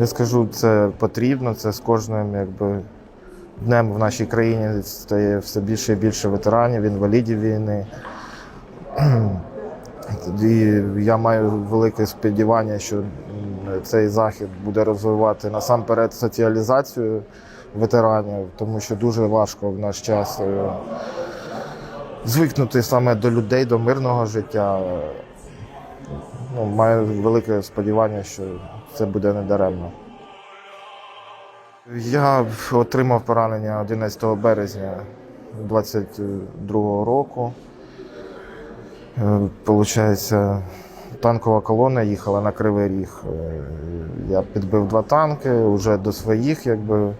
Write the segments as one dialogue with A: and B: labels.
A: Я скажу, це потрібно, це з кожним якби, днем в нашій країні стає все більше і більше ветеранів, інвалідів війни. І я маю велике сподівання, що цей захід буде розвивати насамперед соціалізацію ветеранів, тому що дуже важко в наш час е, звикнути саме до людей, до мирного життя. Маю велике сподівання, що це буде недаремно. Я отримав поранення 11 березня 22 року. Е, Получається, танкова колона їхала на Кривий Ріг. Е, Я підбив два танки, вже до своїх якби, е,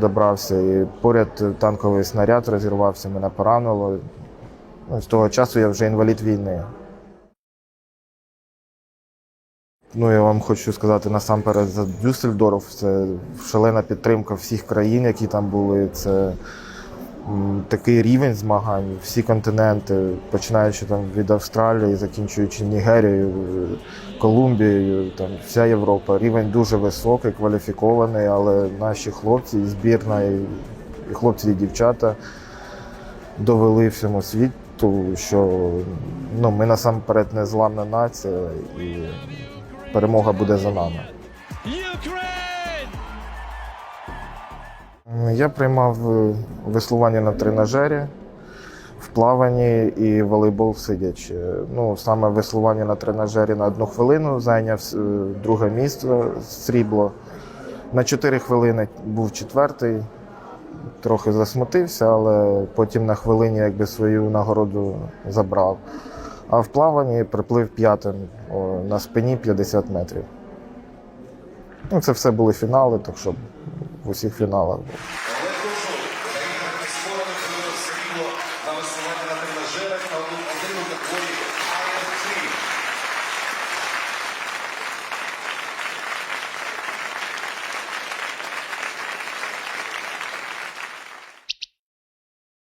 A: добрався. І поряд танковий снаряд розірвався, мене поранило. З того часу я вже інвалід війни. Ну, я вам хочу сказати насамперед за Дюссельдорф. Це шалена підтримка всіх країн, які там були. Це такий рівень змагань, всі континенти, починаючи там від Австралії, закінчуючи Нігерією, Колумбією, там вся Європа. Рівень дуже високий, кваліфікований, але наші хлопці, і збірна, і хлопці, і дівчата довели всьому світу, що ну, ми насамперед не зламна нація і перемога буде за нами. Я приймав е, веслування на тренажері, в плаванні і волейбол сидячи. Ну, саме веслування на тренажері на одну хвилину зайняв е, друге місце срібло. На 4 хвилини був четвертий, трохи засмутився, але потім на хвилині якби свою нагороду забрав. А в плаванні приплив п'ятим о, на спині 50 метрів. Ну, Це все були фінали, так що в усіх фіналах було. на висування на тренажерах на одному категорії IFC.